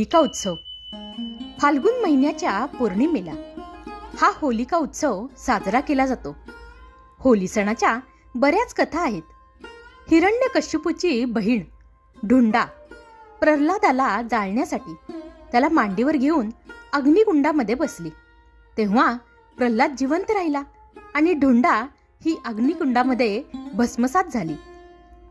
होलिका उत्सव. फाल्गुन महिन्याच्या पौर्णिमेला हा होलिका उत्सव साजरा केला जातो. होली सणाच्या बऱ्याच कथा आहेत. हिरण्यकश्यपूची बहीण ढुंडा प्रल्हादाला जाळण्यासाठी त्याला मांडीवर घेऊन अग्निकुंडामध्ये बसली. तेव्हा प्रल्हाद जिवंत राहिला आणि ढुंडा ही अग्निकुंडामध्ये भस्मसात झाली.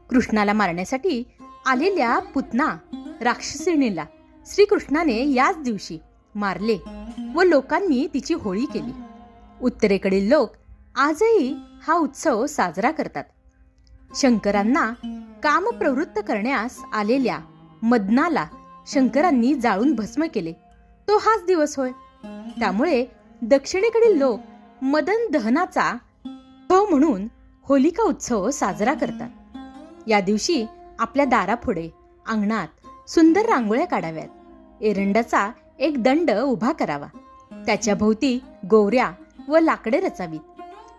कृष्णाला मारण्यासाठी आलेल्या पुतना राक्षसिणीला श्रीकृष्णाने याच दिवशी मारले व लोकांनी तिची होळी केली. उत्तरेकडील लोक आजही हा उत्सव साजरा करतात. शंकरांना काम प्रवृत्त करण्यास आलेल्या मदनाला शंकरांनी जाळून भस्म केले. तो हाच दिवस होय. त्यामुळे दक्षिणेकडील लोक मदन दहनाचा तो म्हणून होलिका उत्सव साजरा करतात. या दिवशी आपल्या दारापुढे अंगणात सुंदर रांगोळ्या काढाव्यात. एरंडाचा एक दंड उभा करावा. त्याच्या भोवती गोवऱ्या व लाकडे रचावीत.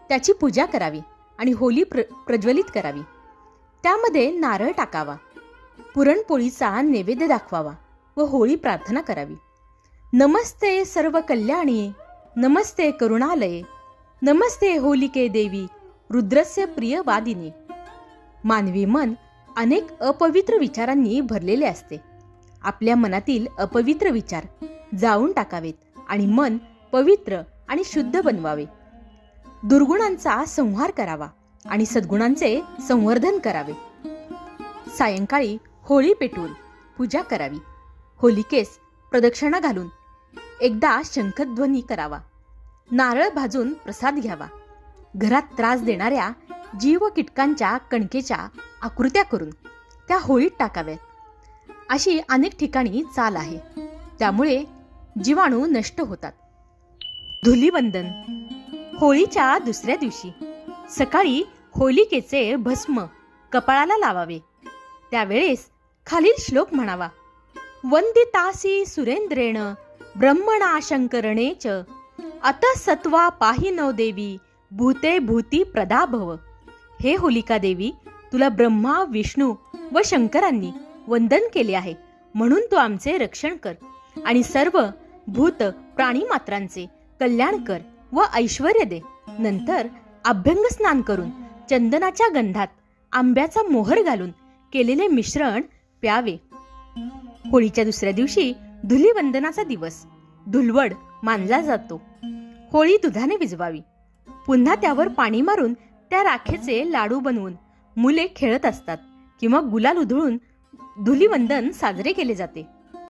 त्याची पूजा करावी आणि होली प्र प्रज्वलित करावी. त्यामध्ये नारळ टाकावा. पुरणपोळीचा नैवेद्य दाखवावा व होळी प्रार्थना करावी. नमस्ते सर्व कल्याणी नमस्ते करुणालये नमस्ते होलिके देवी रुद्रस्य प्रिय वादिने. मानवी मन अनेक अपवित्र विचारांनी भरलेले असते. आपल्या मनातील अपवित्र विचार जाळून टाकावेत आणि मन पवित्र आणि शुद्ध बनवावे. दुर्गुणांचा संहार करावा आणि सद्गुणांचे संवर्धन करावे. सायंकाळी होळी पेटवून पूजा करावी. होलिकेस प्रदक्षिणा घालून एकदा शंखध्वनी करावा. नारळ भाजून प्रसाद घ्यावा. घरात त्रास देणाऱ्या जीव कीटकांच्या कणकेच्या आकृत्या करून त्या होळीत टाकाव्यात. अशी अनेक ठिकाणी चाल आहे. त्यामुळे जीवाणू नष्ट होतात. धुलीवंदन. होळीच्या दुसऱ्या दिवशी. सकाळी होलिकेचे भस्म कपाळाला लावावे. त्यावेळेस खालील श्लोक म्हणावा. वंदितासी सुरेंद्रेण ब्रह्मणाशंकरणे च अत सत्वा पाहि देवी भूते भूती प्रदा भव. हे होलिका देवी तुला ब्रह्मा विष्णू व शंकरांनी वंदन केले आहे. म्हणून तू आमचे रक्षण कर. आणि सर्व भूत प्राणी मात्रांचे कल्याण कर व ऐश्वर दे. नंतर अभ्यंग स्नान करून चंदनाच्या गंधात आंब्याचा मोहर घालून केलेले मिश्रण प्यावे. होळीच्या दुसऱ्या दिवशी धुलीवंदनाचा दिवस. धुलवड मानला जातो. होळी दुधाने विजवावी. पुन्हा त्यावर पाणी मारून त्या राखेचे लाडू बनवून मुले खेळत असतात किंवा गुलाल उधळून धुलीवंदन साजरे केले जाते.